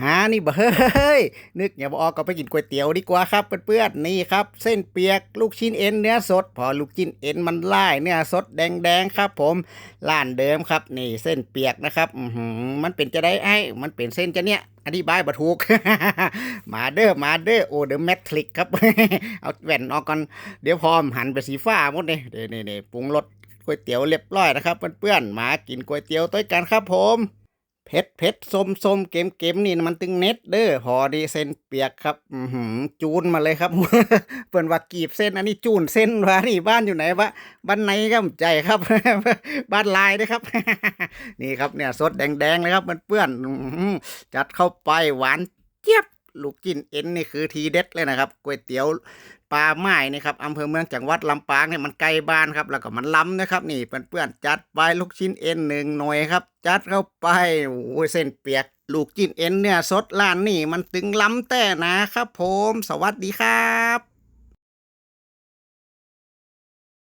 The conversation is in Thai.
หานี่บ่เฮ้ย นึกอย่าบออกก็ไปกินก๋วยเตี๋ยวดีกว่าครับเพื่อนๆนี่ครับ เส้นเปียกลูกชิ้นเอ็นเนื้อสด พอลูกชิ้นเอ็นมันล่ายเนื้อสดแดงๆครับ ผมร้านเดิมครับ นี่เส้นเปียกนะครับอืมันเป็นจะได้ไอ้มันเป็นเส้นจะเนี้ยอธิบายบ่ถูก มาเด้อมาเด้อโอเดอแมทริกครับเอาแว่นออกก่อนเดี๋ยวพร้อมหันไปสีฟ้าหมดเลยเดี๋ยวนี่ๆปรุงรสก๋วยเตี๋ยวเรียบร้อยนะครับเพื่อนๆมากินก๋วยเตี๋ยวต้วยกันครับผม เผ็ดเผ็ดส้มส้มเกมเกมนี่มันตึงเน็ตเด้อหอดีเส้นเปียกครับอือหือจูนมาเลยครับเปิ่นว่ากีบเส้นอันนี้จูนเส้นวะนี่บ้านอยู่ไหนวะบ้านไหนก็ใจครับ บ้านลายนะครับ นี่ครับเนี่ยสดแดงๆเลยครับเพื่อนเปื้อนอจัดเข้าไปหวานเจี๊ยบ ลูกจิ้นเอ็นนี่คือทีเด็ดเลยนะครับก๋วยเตี๋ยวปลาไม้นี่ครับอำเภอเมืองจังหวัดลำปางเนี่ยมันใกล้บ้านครับแล้วก็มันล้ำนะครับ นี่เพื่อนๆจัดไปลูกชิ้นเอ็นหนึ่งหน่วยครับ จัดเข้าไปโอ้ยเส้นเปียก ลูกจิ้นเอ็นเนี่ยสดล้านนี่มันตึงล้ำแต่นะครับผม สวัสดีครับ